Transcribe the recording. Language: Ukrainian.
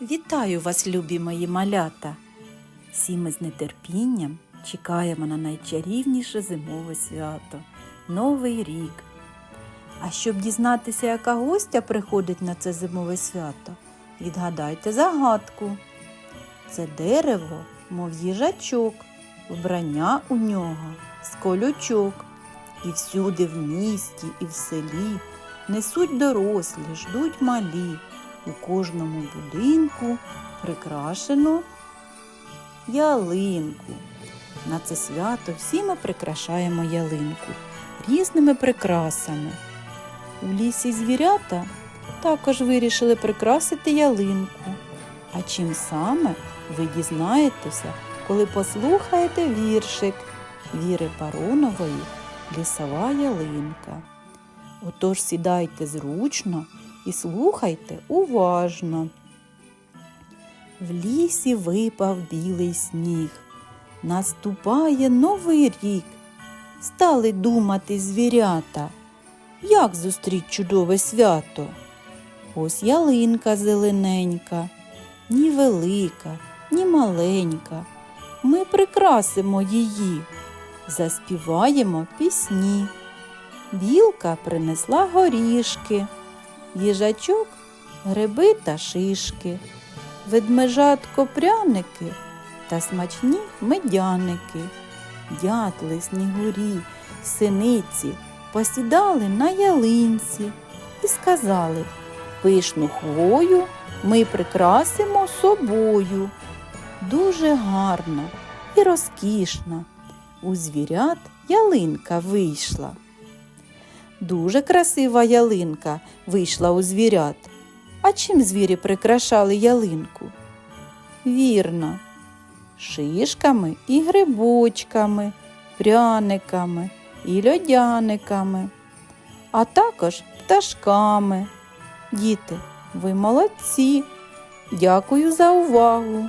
Вітаю вас, любі мої малята! Всі ми з нетерпінням чекаємо на найчарівніше зимове свято Новий рік. А щоб дізнатися, яка гостя приходить на це зимове свято, відгадайте загадку. Це дерево, мов їжачок, вбрання у нього з колючок. І всюди в місті, і в селі несуть дорослі, ждуть малі. У кожному будинку прикрашено ялинку. На це свято всі ми прикрашаємо ялинку різними прикрасами. У лісі звірята також вирішили прикрасити ялинку. А чим саме ви дізнаєтеся, коли послухаєте віршик Віри Паронової Лісова ялинка. Отож сідайте зручно і слухайте уважно. В лісі випав білий сніг. Наступає новий рік. Стали думати звірята, як зустріть чудове свято. Ось ялинка зелененька, ні велика, ні маленька. Ми прикрасимо її, заспіваємо пісні. Білка принесла горішки, їжачок гриби та шишки, ведмежатко пряники та смачні медяники. Дятли, снігурі, синиці посідали на ялинці і сказали пишну хвою ми прикрасимо собою. Дуже гарна і розкішна. У звірят ялинка вийшла. Дуже красива ялинка вийшла у звірят. А чим звірі прикрашали ялинку? Вірно, шишками і грибочками, пряниками і льодяниками, а також пташками. Діти, ви молодці. Дякую за увагу.